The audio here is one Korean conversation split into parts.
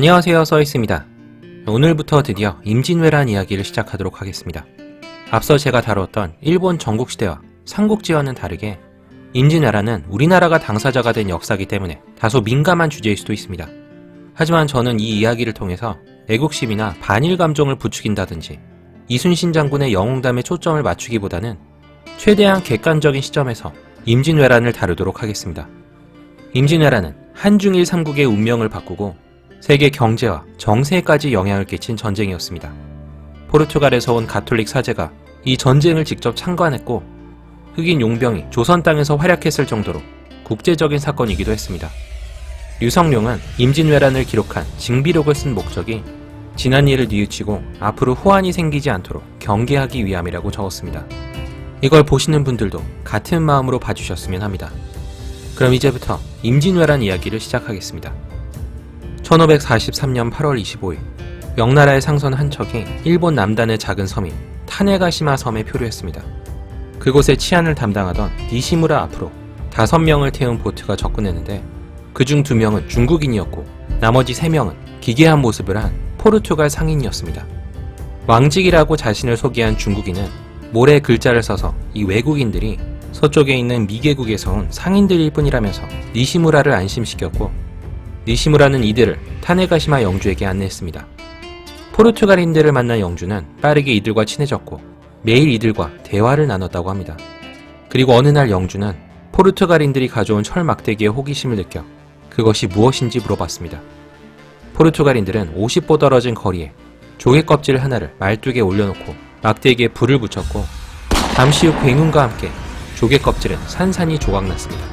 안녕하세요 써있습니다. 오늘부터 드디어 임진왜란 이야기를 시작하도록 하겠습니다. 앞서 제가 다루었던 일본 전국시대와 삼국지와는 다르게 임진왜란은 우리나라가 당사자가 된 역사이기 때문에 다소 민감한 주제일 수도 있습니다. 하지만 저는 이 이야기를 통해서 애국심이나 반일 감정을 부추긴다든지 이순신 장군의 영웅담에 초점을 맞추기보다는 최대한 객관적인 시점에서 임진왜란을 다루도록 하겠습니다. 임진왜란은 한중일 삼국의 운명을 바꾸고 세계 경제와 정세까지 영향을 끼친 전쟁이었습니다. 포르투갈에서 온 가톨릭 사제가 이 전쟁을 직접 참관했고 흑인 용병이 조선 땅에서 활약했을 정도로 국제적인 사건이기도 했습니다. 유성룡은 임진왜란을 기록한 징비록을 쓴 목적이 지난 일을 뉘우치고 앞으로 후환이 생기지 않도록 경계하기 위함이라고 적었습니다. 이걸 보시는 분들도 같은 마음으로 봐주셨으면 합니다. 그럼 이제부터 임진왜란 이야기를 시작하겠습니다. 1543년 8월 25일 명나라의 상선 한 척이 일본 남단의 작은 섬인 타네가시마 섬에 표류했습니다. 그곳의 치안을 담당하던 니시무라 앞으로 다섯 명을 태운 보트가 접근했는데 그중 두 명은 중국인이었고 나머지 세 명은 기괴한 모습을 한 포르투갈 상인이었습니다. 왕직이라고 자신을 소개한 중국인은 모래 글자를 써서 이 외국인들이 서쪽에 있는 미개국에서 온 상인들일 뿐이라면서 니시무라를 안심시켰고 니시무라는 이들을 타네가시마 영주에게 안내했습니다. 포르투갈인들을 만난 영주는 빠르게 이들과 친해졌고 매일 이들과 대화를 나눴다고 합니다. 그리고 어느 날 영주는 포르투갈인들이 가져온 철 막대기에 호기심을 느껴 그것이 무엇인지 물어봤습니다. 포르투갈인들은 50보 떨어진 거리에 조개 껍질 하나를 말뚝에 올려놓고 막대기에 불을 붙였고 잠시 후 굉음과 함께 조개 껍질은 산산이 조각났습니다.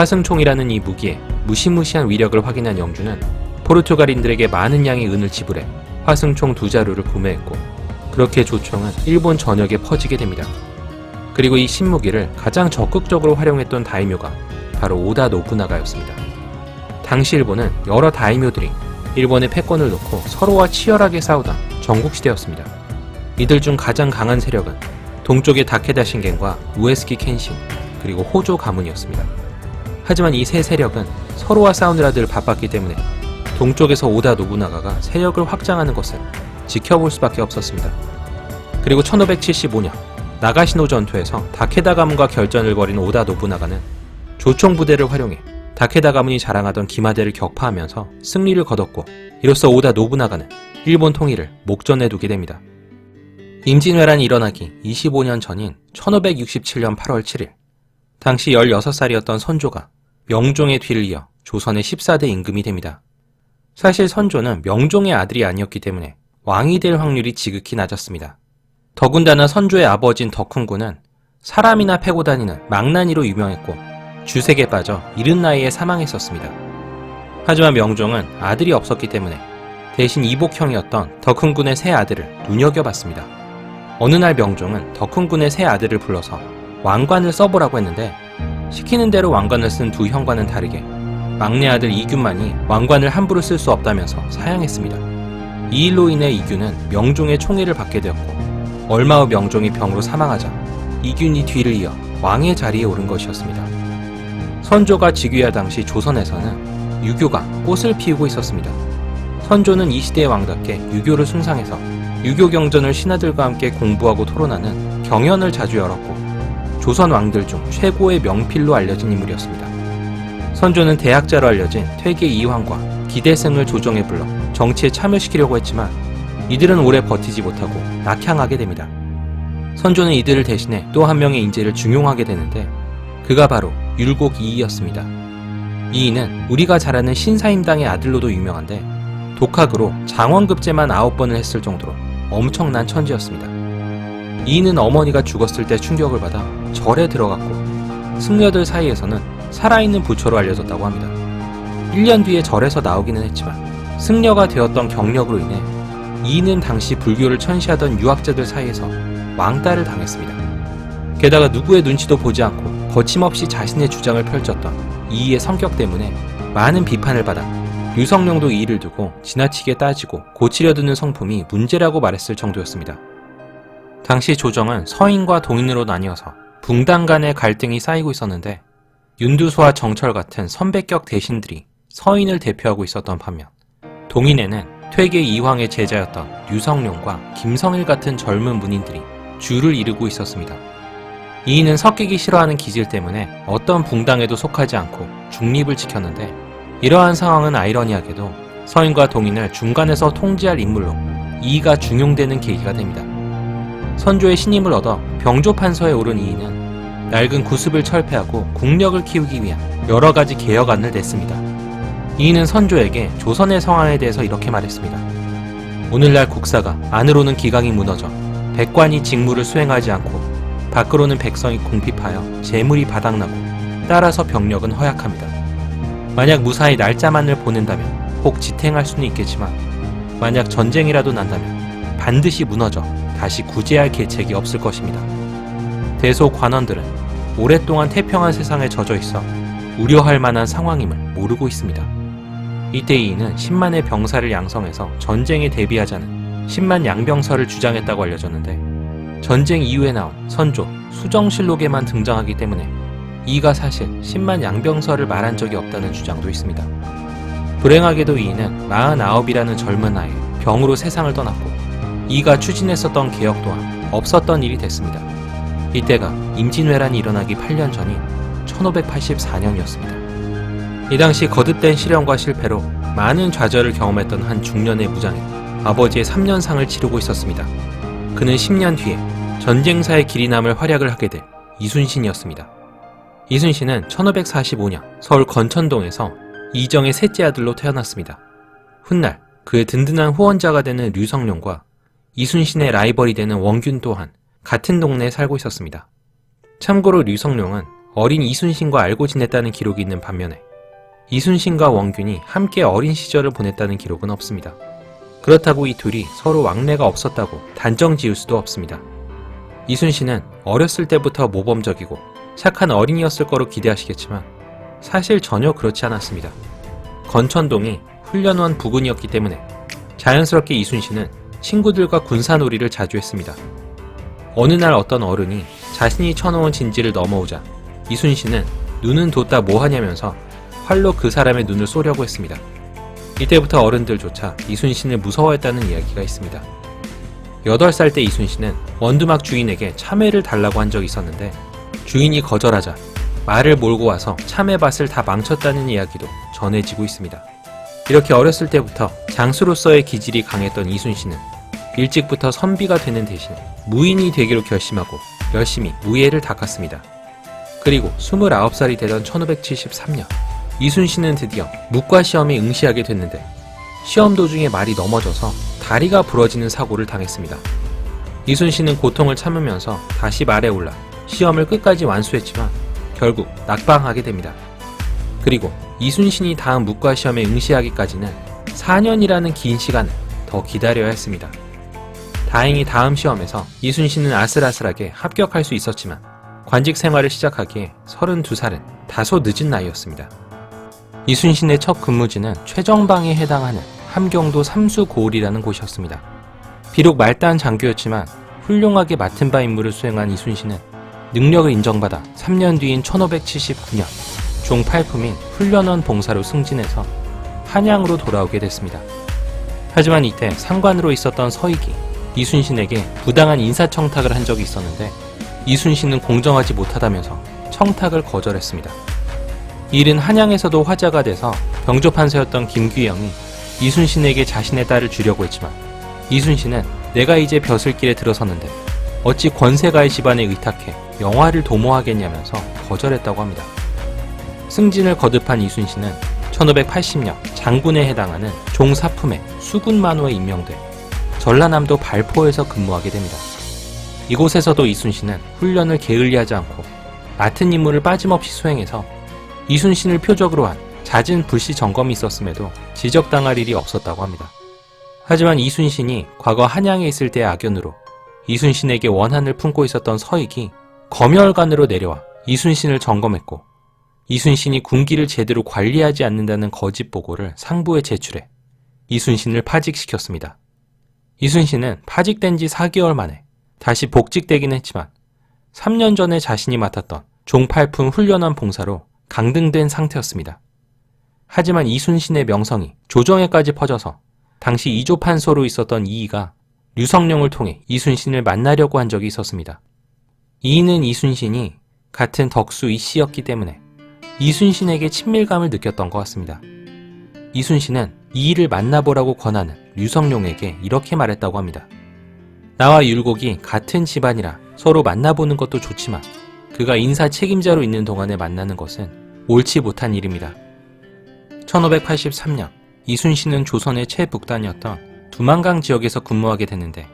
화승총이라는 이 무기에 무시무시한 위력을 확인한 영주는 포르투갈인들에게 많은 양의 은을 지불해 화승총 두 자루를 구매했고 그렇게 조총은 일본 전역에 퍼지게 됩니다. 그리고 이 신무기를 가장 적극적으로 활용했던 다이묘가 바로 오다 노부나가였습니다. 당시 일본은 여러 다이묘들이 일본의 패권을 놓고 서로와 치열하게 싸우던 전국시대였습니다. 이들 중 가장 강한 세력은 동쪽의 다케다 신겐과 우에스키 켄신 그리고 호조 가문이었습니다. 하지만 이 세 세력은 서로와 싸우느라 늘 바빴기 때문에 동쪽에서 오다 노부나가가 세력을 확장하는 것을 지켜볼 수밖에 없었습니다. 그리고 1575년 나가시노 전투에서 다케다 가문과 결전을 벌인 오다 노부나가는 조총 부대를 활용해 다케다 가문이 자랑하던 기마대를 격파하면서 승리를 거뒀고 이로써 오다 노부나가는 일본 통일을 목전에 두게 됩니다. 임진왜란이 일어나기 25년 전인 1567년 8월 7일 당시 16살이었던 선조가 명종의 뒤를 이어 조선의 14대 임금이 됩니다. 사실 선조는 명종의 아들이 아니었기 때문에 왕이 될 확률이 지극히 낮았습니다. 더군다나 선조의 아버지인 덕훈군은 사람이나 패고 다니는 망나니로 유명했고 주색에 빠져 이른 나이에 사망했었습니다. 하지만 명종은 아들이 없었기 때문에 대신 이복형이었던 덕훈군의 세 아들을 눈여겨봤습니다. 어느 날 명종은 덕훈군의 세 아들을 불러서 왕관을 써보라고 했는데 시키는 대로 왕관을 쓴 두 형과는 다르게 막내 아들 이균만이 왕관을 함부로 쓸 수 없다면서 사양했습니다. 이 일로 인해 이균은 명종의 총애를 받게 되었고 얼마 후 명종이 병으로 사망하자 이균이 뒤를 이어 왕의 자리에 오른 것이었습니다. 선조가 즉위할 당시 조선에서는 유교가 꽃을 피우고 있었습니다. 선조는 이 시대의 왕답게 유교를 숭상해서 유교 경전을 신하들과 함께 공부하고 토론하는 경연을 자주 열었고 조선 왕들 중 최고의 명필로 알려진 인물이었습니다. 선조는 대학자로 알려진 퇴계 이황과 기대승을 조정에 불러 정치에 참여시키려고 했지만 이들은 오래 버티지 못하고 낙향하게 됩니다. 선조는 이들을 대신해 또 한 명의 인재를 중용하게 되는데 그가 바로 율곡 이이였습니다. 이이는 우리가 잘 아는 신사임당의 아들로도 유명한데 독학으로 장원급제만 9번을 했을 정도로 엄청난 천재였습니다. 이이는 어머니가 죽었을 때 충격을 받아 절에 들어갔고 승려들 사이에서는 살아있는 부처로 알려졌다고 합니다. 1년 뒤에 절에서 나오기는 했지만 승려가 되었던 경력으로 인해 이이는 당시 불교를 천시하던 유학자들 사이에서 왕따를 당했습니다. 게다가 누구의 눈치도 보지 않고 거침없이 자신의 주장을 펼쳤던 이이의 성격 때문에 많은 비판을 받아 유성룡도 이이를 두고 지나치게 따지고 고치려 드는 성품이 문제라고 말했을 정도였습니다. 당시 조정은 서인과 동인으로 나뉘어서 붕당 간의 갈등이 쌓이고 있었는데 윤두수와 정철 같은 선배격 대신들이 서인을 대표하고 있었던 반면 동인에는 퇴계 이황의 제자였던 류성룡과 김성일 같은 젊은 문인들이 주를 이루고 있었습니다. 이인은 섞이기 싫어하는 기질 때문에 어떤 붕당에도 속하지 않고 중립을 지켰는데 이러한 상황은 아이러니하게도 서인과 동인을 중간에서 통제할 인물로 이이가 중용되는 계기가 됩니다. 선조의 신임을 얻어 병조 판서에 오른 이인은 낡은 구습을 철폐하고 국력을 키우기 위한 여러 가지 개혁안을 냈습니다. 이인은 선조에게 조선의 상황에 대해서 이렇게 말했습니다. 오늘날 국사가 안으로는 기강이 무너져 백관이 직무를 수행하지 않고 밖으로는 백성이 궁핍하여 재물이 바닥나고 따라서 병력은 허약합니다. 만약 무사히 날짜만을 보낸다면 혹 지탱할 수는 있겠지만 만약 전쟁이라도 난다면 반드시 무너져 다시 구제할 계책이 없을 것입니다. 대소 관원들은 오랫동안 태평한 세상에 젖어 있어 우려할 만한 상황임을 모르고 있습니다. 이때 이인은 10만의 병사를 양성해서 전쟁에 대비하자는 10만 양병설을 주장했다고 알려졌는데 전쟁 이후에 나온 선조, 수정실록에만 등장하기 때문에 이가 사실 10만 양병설을 말한 적이 없다는 주장도 있습니다. 불행하게도 이인은 49이라는 젊은 나이에 병으로 세상을 떠났고 이가 추진했었던 개혁 또한 없었던 일이 됐습니다. 이때가 임진왜란이 일어나기 8년 전인 1584년이었습니다. 이 당시 거듭된 시련과 실패로 많은 좌절을 경험했던 한 중년의 무장이 아버지의 3년상을 치르고 있었습니다. 그는 10년 뒤에 전쟁사의 길이 남을 활약을 하게 될 이순신이었습니다. 이순신은 1545년 서울 건천동에서 이정의 셋째 아들로 태어났습니다. 훗날 그의 든든한 후원자가 되는 류성룡과 이순신의 라이벌이 되는 원균 또한 같은 동네에 살고 있었습니다. 참고로 류성룡은 어린 이순신과 알고 지냈다는 기록이 있는 반면에 이순신과 원균이 함께 어린 시절을 보냈다는 기록은 없습니다. 그렇다고 이 둘이 서로 왕래가 없었다고 단정 지을 수도 없습니다. 이순신은 어렸을 때부터 모범적이고 착한 어린이였을 거로 기대하시겠지만 사실 전혀 그렇지 않았습니다. 건천동이 훈련원 부근이었기 때문에 자연스럽게 이순신은 친구들과 군사놀이를 자주 했습니다. 어느 날 어떤 어른이 자신이 쳐놓은 진지를 넘어오자 이순신은 눈은 뒀다 뭐하냐면서 활로 그 사람의 눈을 쏘려고 했습니다. 이때부터 어른들조차 이순신을 무서워했다는 이야기가 있습니다. 8살 때 이순신은 원두막 주인에게 참외를 달라고 한 적이 있었는데 주인이 거절하자 말을 몰고 와서 참외밭을 다 망쳤다는 이야기도 전해지고 있습니다. 이렇게 어렸을 때부터 장수로서의 기질이 강했던 이순신은 일찍부터 선비가 되는 대신 무인이 되기로 결심하고 열심히 무예를 닦았습니다. 그리고 29살이 되던 1573년 이순신은 드디어 묵과 시험에 응시하게 됐는데 시험 도중에 말이 넘어져서 다리가 부러지는 사고를 당했습니다. 이순신은 고통을 참으면서 다시 말에 올라 시험을 끝까지 완수했지만 결국 낙방하게 됩니다. 그리고 이순신이 다음 묵과 시험에 응시하기까지는 4년이라는 긴 시간을 더 기다려야 했습니다. 다행히 다음 시험에서 이순신은 아슬아슬하게 합격할 수 있었지만 관직 생활을 시작하기에 32살은 다소 늦은 나이였습니다. 이순신의 첫 근무지는 최정방에 해당하는 함경도 삼수고을이라는 곳이었습니다. 비록 말단 장교였지만 훌륭하게 맡은 바 임무를 수행한 이순신은 능력을 인정받아 3년 뒤인 1579년 종 8품인 훈련원 봉사로 승진해서 한양으로 돌아오게 됐습니다. 하지만 이때 상관으로 있었던 서익이 이순신에게 부당한 인사청탁을 한 적이 있었는데 이순신은 공정하지 못하다면서 청탁을 거절했습니다. 이 일은 한양에서도 화제가 돼서 병조판서였던 김규영이 이순신에게 자신의 딸을 주려고 했지만 이순신은 내가 이제 벼슬길에 들어섰는데 어찌 권세가의 집안에 의탁해 영화를 도모하겠냐면서 거절했다고 합니다. 승진을 거듭한 이순신은 1580년 장군에 해당하는 종사품의 수군만호에 임명돼 전라남도 발포에서 근무하게 됩니다. 이곳에서도 이순신은 훈련을 게을리하지 않고 맡은 임무를 빠짐없이 수행해서 이순신을 표적으로 한 잦은 불시 점검이 있었음에도 지적당할 일이 없었다고 합니다. 하지만 이순신이 과거 한양에 있을 때의 악연으로 이순신에게 원한을 품고 있었던 서익이 검열관으로 내려와 이순신을 점검했고 이순신이 군기를 제대로 관리하지 않는다는 거짓 보고를 상부에 제출해 이순신을 파직시켰습니다. 이순신은 파직된 지 4개월 만에 다시 복직되긴 했지만 3년 전에 자신이 맡았던 종팔품 훈련원 봉사로 강등된 상태였습니다. 하지만 이순신의 명성이 조정에까지 퍼져서 당시 이조판소로 있었던 이이가 류성룡을 통해 이순신을 만나려고 한 적이 있었습니다. 이이는 이순신이 같은 덕수 이씨였기 때문에 이순신에게 친밀감을 느꼈던 것 같습니다. 이순신은 이이를 만나보라고 권하는 류성룡에게 이렇게 말했다고 합니다. 나와 율곡이 같은 집안이라 서로 만나보는 것도 좋지만 그가 인사 책임자로 있는 동안에 만나는 것은 옳지 못한 일입니다. 1583년 이순신은 조선의 최북단이었던 두만강 지역에서 근무하게 됐는데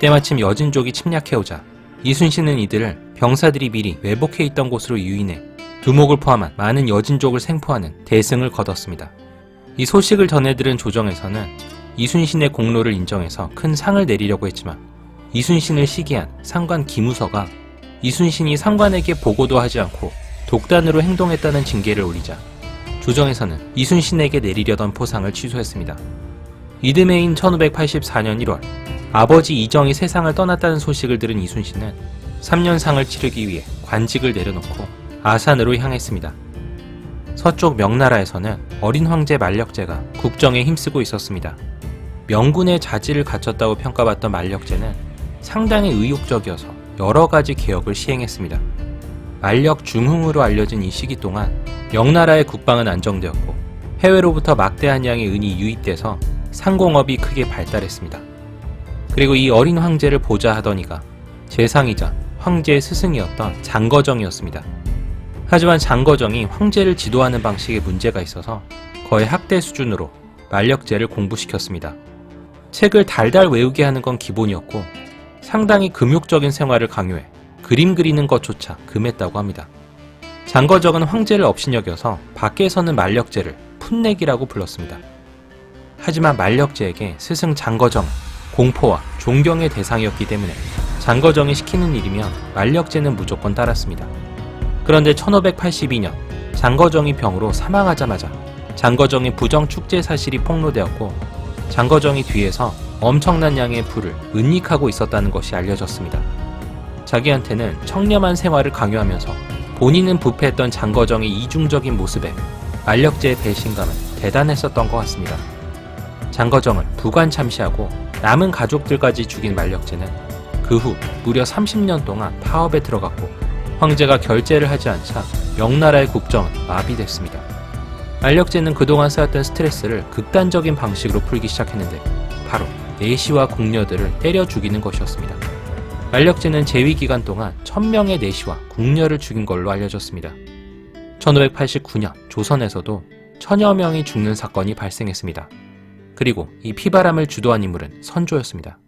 때마침 여진족이 침략해오자 이순신은 이들을 병사들이 미리 매복해 있던 곳으로 유인해 두목을 포함한 많은 여진족을 생포하는 대승을 거뒀습니다. 이 소식을 전해들은 조정에서는 이순신의 공로를 인정해서 큰 상을 내리려고 했지만 이순신을 시기한 상관 기무서가 이순신이 상관에게 보고도 하지 않고 독단으로 행동했다는 징계를 올리자 조정에서는 이순신에게 내리려던 포상을 취소했습니다. 이듬해인 1584년 1월 아버지 이정이 세상을 떠났다는 소식을 들은 이순신은 3년상을 치르기 위해 관직을 내려놓고 아산으로 향했습니다. 서쪽 명나라에서는 어린 황제 만력제가 국정에 힘쓰고 있었습니다. 명군의 자질을 갖췄다고 평가받던 만력제는 상당히 의욕적이어서 여러 가지 개혁을 시행했습니다. 만력 중흥으로 알려진 이 시기 동안 명나라의 국방은 안정되었고 해외로부터 막대한 양의 은이 유입돼서 상공업이 크게 발달했습니다. 그리고 이 어린 황제를 보자 하더니가 재상이자 황제의 스승이었던 장거정이었습니다. 하지만 장거정이 황제를 지도하는 방식에 문제가 있어서 거의 학대 수준으로 만력제를 공부시켰습니다. 책을 달달 외우게 하는 건 기본이었고 상당히 금욕적인 생활을 강요해 그림 그리는 것조차 금했다고 합니다. 장거정은 황제를 업신여겨서 밖에서는 만력제를 풋내기라고 불렀습니다. 하지만 만력제에게 스승 장거정은 공포와 존경의 대상이었기 때문에 장거정이 시키는 일이면 만력제는 무조건 따랐습니다. 그런데 1582년 장거정이 병으로 사망하자마자 장거정의 부정 축제 사실이 폭로되었고 장거정이 뒤에서 엄청난 양의 부를 은닉하고 있었다는 것이 알려졌습니다. 자기한테는 청렴한 생활을 강요하면서 본인은 부패했던 장거정의 이중적인 모습에 만력제의 배신감은 대단했었던 것 같습니다. 장거정을 부관 참시하고 남은 가족들까지 죽인 만력제는 그 후 무려 30년 동안 파업에 들어갔고 황제가 결제를 하지 않자 명나라의 국정은 마비됐습니다. 만력제는 그동안 쌓였던 스트레스를 극단적인 방식으로 풀기 시작했는데 바로 내시와 궁녀들을 때려 죽이는 것이었습니다. 만력제는 재위 기간 동안 1000명의 내시와 궁녀를 죽인 걸로 알려졌습니다. 1589년 조선에서도 천여 명이 죽는 사건이 발생했습니다. 그리고 이 피바람을 주도한 인물은 선조였습니다.